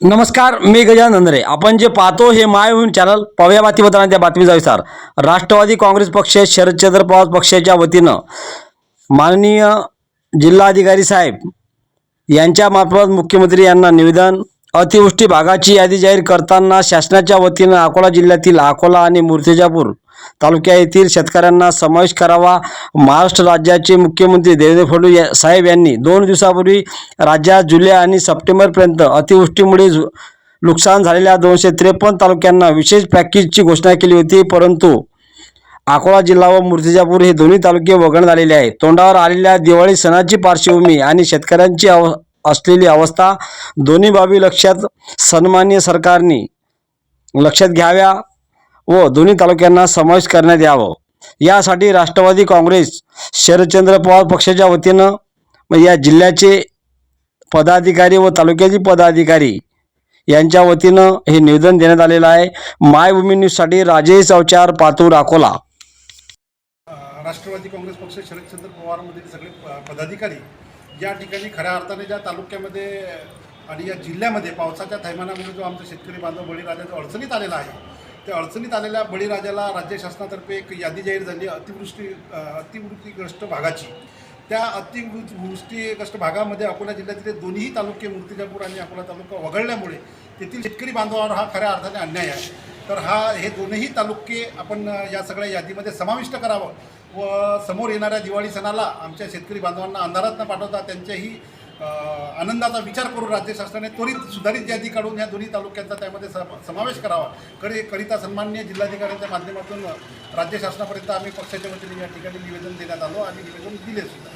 नमस्कार मी गजानन नंदरे. आपण जे पाहतो हे माय होऊन चॅनल पव्या बातमीपत्रांच्या बातमीचा विस्तार राष्ट्रवादी काँग्रेस पक्ष शरदचंद्र पवार पक्षाच्या वतीनं माननीय जिल्हाधिकारी साहेब यांच्यामार्फत मुख्यमंत्री यांना निवेदन अतिवृष्टी भागाची यादी जाहीर करताना शासनाच्या वतीनं अकोला जिल्ह्यातील अकोला आणि मूर्तिजापूर तालुक्या येथील शेतकऱ्यांना समावेश करावा. महाराष्ट्र राज्याचे मुख्यमंत्री देवेंद्र फडणवीस या- साहेब यांनी दोन दिवसापूर्वी राज्यात जुलै आणि सप्टेंबरपर्यंत अतिवृष्टीमुळे नुकसान झालेल्या दोनशे त्रेपन्न तालुक्यांना विशेष पॅकेजची घोषणा केली होती परंतु अकोला जिल्हा व मूर्तिजापूर हे दोन्ही तालुके वगळण्यात आलेले आहेत. तोंडावर आलेल्या दिवाळी सणाची पार्श्वभूमी आणि शेतकऱ्यांची अव असलेली अवस्था दोन्ही बाबी लक्षात सन्मान्य सरकारने लक्षात घ्याव्या. व दोन्ही तालुक्यांना समावेश करण्यात यावं. यासाठी राष्ट्रवादी काँग्रेस शरदचंद्र पवार पक्षाच्या वतीनं या जिल्ह्याचे पदाधिकारी व तालुक्याचे पदाधिकारी यांच्या वतीनं हे निवेदन देण्यात आलेलं आहे. माय वुमेन न्यूजसाठी राजेश अवचार पातूर अकोला. राष्ट्रवादी काँग्रेस पक्ष शरदचंद्र पवारमधील सगळे पदाधिकारी या ठिकाणी खऱ्या अर्थाने ज्या तालुक्यामध्ये आणि या जिल्ह्यामध्ये पावसाच्या थैमानामुळे जो आमचा शेतकरी बांधव बळीराजा जो अडचणीत आलेला आहे त्या अडचणीत आलेल्या बळीराजाला राज्य शासनातर्फे एक यादी जाहीर झाली. अतिवृष्टी अतिवृष्टीग्रस्त भागाची. त्या अतिवृष्टीग्रस्त भागामध्ये अकोला जिल्ह्यातील दोन्ही तालुके मूर्तिजापूर आणि अकोला तालुका वगळल्यामुळे तेथील शेतकरी बांधवावर हा खऱ्या अर्थाने अन्याय आहे. तर हा हे दोनही तालुके आपण या सगळ्या यादीमध्ये समाविष्ट करावं व समोर येणाऱ्या दिवाळी सणाला आमच्या शेतकरी बांधवांना अंधारात न पाठवता त्यांच्याही आनंदाचा विचार करून राज्य शासनाने त्वरित सुधारित यादी काढून ह्या दोन्ही तालुक्यांचा त्यामध्ये सम- समावेश करावा. कडे करिता सन्मान्य जिल्हाधिकाऱ्यांच्या माध्यमातून राज्य शासनापर्यंत आम्ही पक्षाच्या वतीने या ठिकाणी निवेदन देण्यात आलो आणि निवेदन दिले सुद्धा.